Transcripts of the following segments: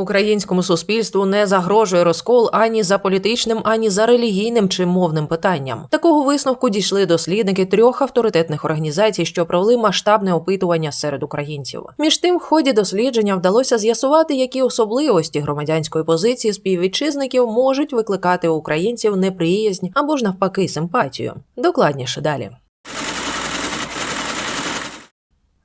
Українському суспільству не загрожує розкол ані за політичним, ані за релігійним чи мовним питанням. Такого висновку дійшли дослідники трьох авторитетних організацій, що провели масштабне опитування серед українців. Між тим, в ході дослідження вдалося з'ясувати, які особливості громадянської позиції співвітчизників можуть викликати у українців неприязнь або ж навпаки симпатію. Докладніше далі.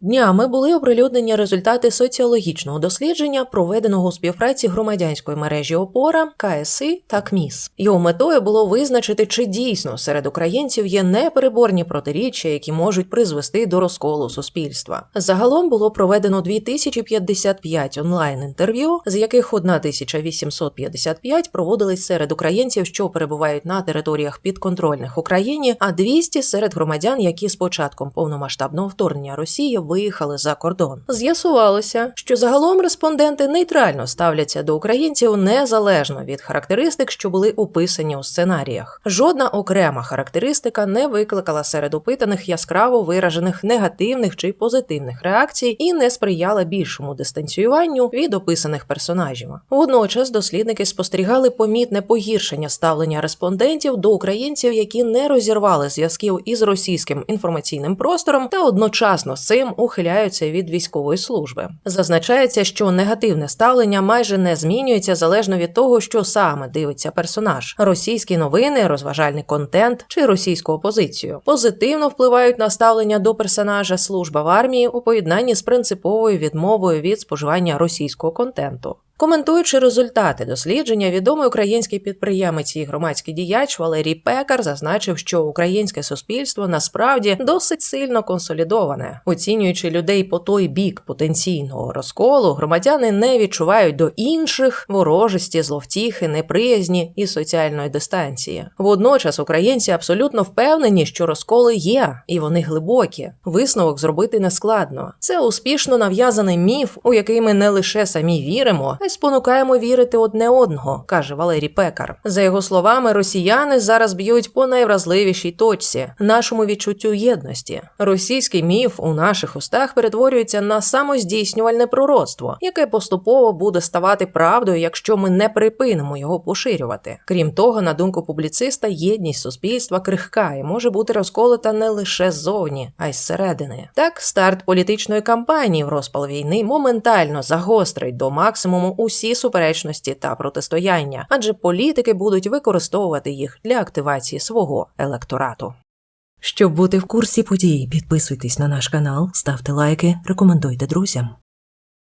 Днями були оприлюднені результати соціологічного дослідження, проведеного у співпраці громадянської мережі ОПОРА, КСИ та КМІС. Його метою було визначити, чи дійсно серед українців є непереборні протиріччя, які можуть призвести до розколу суспільства. Загалом було проведено 2055 онлайн-інтерв'ю, з яких 1855 проводились серед українців, що перебувають на територіях підконтрольних Україні, а 200 серед громадян, які з початком повномасштабного вторгнення Росії виїхали за кордон. З'ясувалося, що загалом респонденти нейтрально ставляться до українців незалежно від характеристик, що були описані у сценаріях. Жодна окрема характеристика не викликала серед опитаних яскраво виражених негативних чи позитивних реакцій і не сприяла більшому дистанціюванню від описаних персонажів. Водночас дослідники спостерігали помітне погіршення ставлення респондентів до українців, які не розірвали зв'язків із російським інформаційним простором, та одночасно з цим ухиляються від військової служби. Зазначається, що негативне ставлення майже не змінюється залежно від того, що саме дивиться персонаж: російські новини, розважальний контент чи російську опозицію. Позитивно впливають на ставлення до персонажа служба в армії у поєднанні з принциповою відмовою від споживання російського контенту. Коментуючи результати дослідження, відомий український підприємець і громадський діяч Валерій Пекар зазначив, що українське суспільство насправді досить сильно консолідоване. Оцінюючи людей по той бік потенційного розколу, громадяни не відчувають до інших ворожості, зловтіхи, неприязні і соціальної дистанції. Водночас українці абсолютно впевнені, що розколи є, і вони глибокі. Висновок зробити нескладно. Це успішно нав'язаний міф, у який ми не лише самі віримо а спонукаємо вірити одне одного, каже Валерій Пекар. За його словами, росіяни зараз б'ють по найвразливішій точці нашому відчуттю єдності. Російський міф у наших устах перетворюється на самоздійснювальне пророцтво, яке поступово буде ставати правдою, якщо ми не припинимо його поширювати. Крім того, на думку публіциста, єдність суспільства крихка і може бути розколота не лише ззовні, а й зсередини. Так, старт політичної кампанії в розпал війни моментально загострить до максимуму усі суперечності та протистояння, адже політики будуть використовувати їх для активації свого електорату. Щоб бути в курсі подій, підписуйтесь на наш канал, ставте лайки, рекомендуйте друзям.